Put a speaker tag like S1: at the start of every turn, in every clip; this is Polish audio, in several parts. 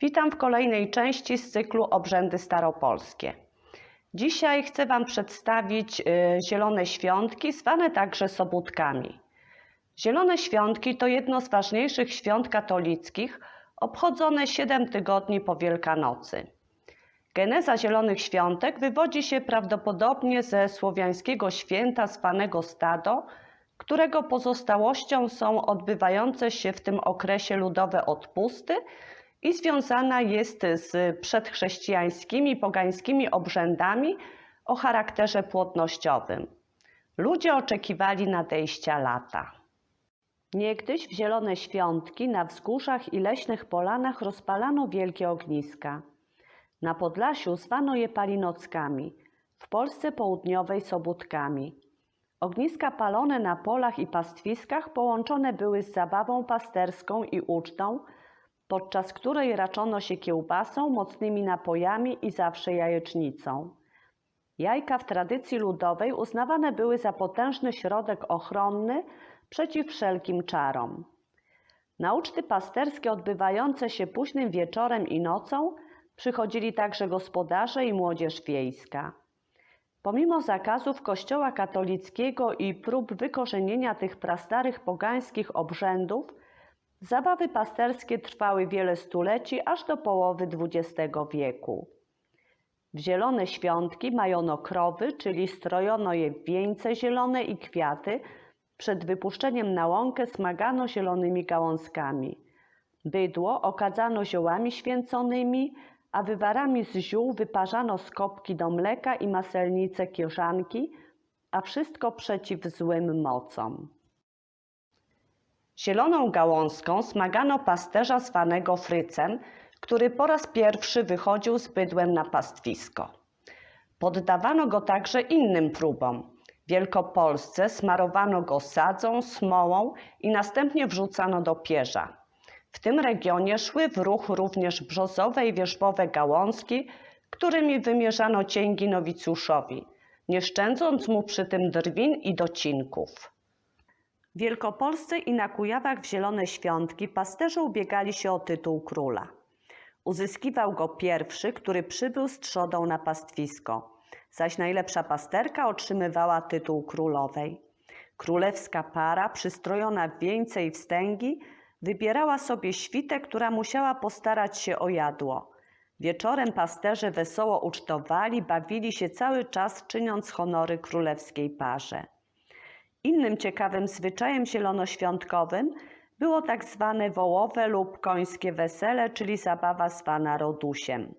S1: Witam w kolejnej części z cyklu Obrzędy Staropolskie. Dzisiaj chcę Wam przedstawić y, Zielone Świątki, zwane także Sobótkami. Zielone Świątki to jedno z ważniejszych świąt katolickich, obchodzone 7 tygodni po Wielkanocy. Geneza Zielonych Świątek wywodzi się prawdopodobnie ze słowiańskiego święta zwanego Stado, którego pozostałością są odbywające się w tym okresie ludowe odpusty i związana jest z przedchrześcijańskimi, pogańskimi obrzędami o charakterze płodnościowym. Ludzie oczekiwali nadejścia lata. Niegdyś w zielone świątki na wzgórzach i leśnych polanach rozpalano wielkie ogniska. Na Podlasiu zwano je palinockami, w Polsce południowej sobótkami. Ogniska palone na polach i pastwiskach połączone były z zabawą pasterską i ucztą, podczas której raczono się kiełbasą, mocnymi napojami i zawsze jajecznicą. Jajka w tradycji ludowej uznawane były za potężny środek ochronny przeciw wszelkim czarom. Na uczty pasterskie odbywające się późnym wieczorem i nocą przychodzili także gospodarze i młodzież wiejska. Pomimo zakazów Kościoła katolickiego i prób wykorzenienia tych prastarych pogańskich obrzędów, zabawy pasterskie trwały wiele stuleci aż do połowy XX wieku. W zielone świątki majono krowy, czyli strojono je w wieńce zielone i kwiaty, przed wypuszczeniem na łąkę smagano zielonymi gałązkami. Bydło okadzano ziołami święconymi, a wywarami z ziół wyparzano skopki do mleka i maselnice kierzanki, a wszystko przeciw złym mocom. Zieloną gałązką smagano pasterza zwanego frycem, który po raz pierwszy wychodził z bydłem na pastwisko. Poddawano go także innym próbom. W Wielkopolsce smarowano go sadzą, smołą i następnie wrzucano do pierza. W tym regionie szły w ruch również brzozowe i wierzbowe gałązki, którymi wymierzano cięgi nowicjuszowi, nie szczędząc mu przy tym drwin i docinków. Wielkopolsce i na Kujawach w Zielone Świątki pasterze ubiegali się o tytuł króla. Uzyskiwał go pierwszy, który przybył z trzodą na pastwisko, zaś najlepsza pasterka otrzymywała tytuł królowej. Królewska para, przystrojona w wieńce i wstęgi, wybierała sobie świtę, która musiała postarać się o jadło. Wieczorem pasterze wesoło ucztowali, bawili się cały czas, czyniąc honory królewskiej parze. Innym ciekawym zwyczajem zielonoświątkowym było tak zwane wołowe lub końskie wesele, czyli zabawa zwana rodusiem.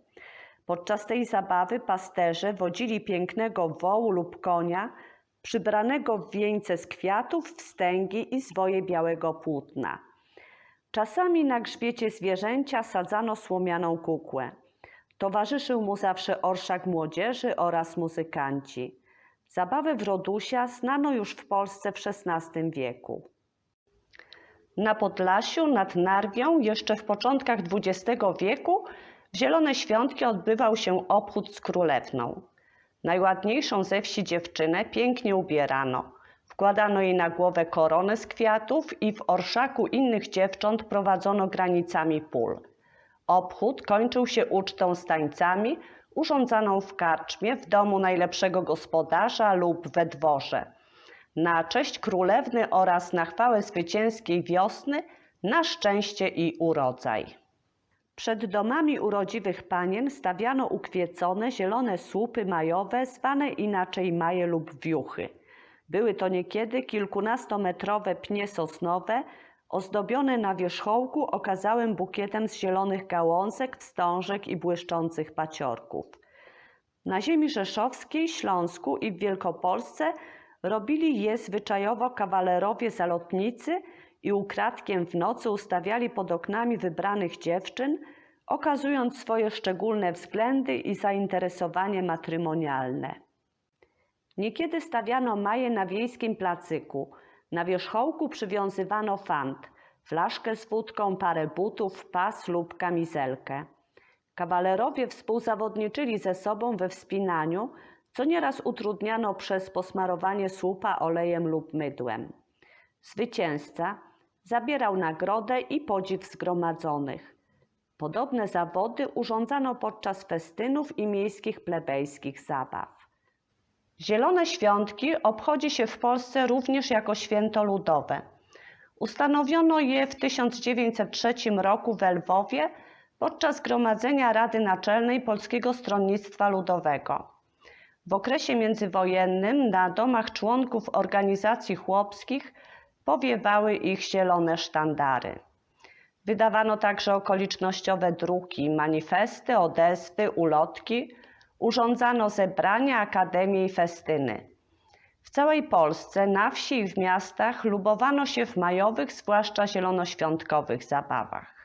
S1: Podczas tej zabawy pasterze wodzili pięknego wołu lub konia, przybranego w wieńce z kwiatów, wstęgi i zwoje białego płótna. Czasami na grzbiecie zwierzęcia sadzano słomianą kukłę. Towarzyszył mu zawsze orszak młodzieży oraz muzykanci. Zabawę w Rodusia znano już w Polsce w XVI wieku. Na Podlasiu nad Narwią jeszcze w początkach XX wieku w Zielone Świątki odbywał się obchód z królewną. Najładniejszą ze wsi dziewczynę pięknie ubierano. Wkładano jej na głowę koronę z kwiatów i w orszaku innych dziewcząt prowadzono granicami pól. Obchód kończył się ucztą z tańcami, urządzaną w karczmie, w domu najlepszego gospodarza lub we dworze. Na cześć królewny oraz na chwałę zwycięskiej wiosny, na szczęście i urodzaj. Przed domami urodziwych panien stawiano ukwiecone zielone słupy majowe, zwane inaczej maje lub wiuchy. Były to niekiedy kilkunastometrowe pnie sosnowe, ozdobione na wierzchołku okazałym bukietem z zielonych gałązek, wstążek i błyszczących paciorków. Na ziemi rzeszowskiej, Śląsku i w Wielkopolsce robili je zwyczajowo kawalerowie zalotnicy i ukradkiem w nocy ustawiali pod oknami wybranych dziewczyn, okazując swoje szczególne względy i zainteresowanie matrymonialne. Niekiedy stawiano maje na wiejskim placyku. Na wierzchołku przywiązywano fant, flaszkę z wódką, parę butów, pas lub kamizelkę. Kawalerowie współzawodniczyli ze sobą we wspinaniu, co nieraz utrudniano przez posmarowanie słupa olejem lub mydłem. Zwycięzca zabierał nagrodę i podziw zgromadzonych. Podobne zawody urządzano podczas festynów i miejskich plebejskich zabaw. Zielone Świątki obchodzi się w Polsce również jako święto ludowe. Ustanowiono je w 1903 roku w Lwowie podczas Gromadzenia Rady Naczelnej Polskiego Stronnictwa Ludowego. W okresie międzywojennym na domach członków organizacji chłopskich powiewały ich zielone sztandary. Wydawano także okolicznościowe druki, manifesty, odezwy, ulotki, urządzano zebrania, akademie i festyny. W całej Polsce, na wsi i w miastach lubowano się w majowych, zwłaszcza zielonoświątkowych zabawach.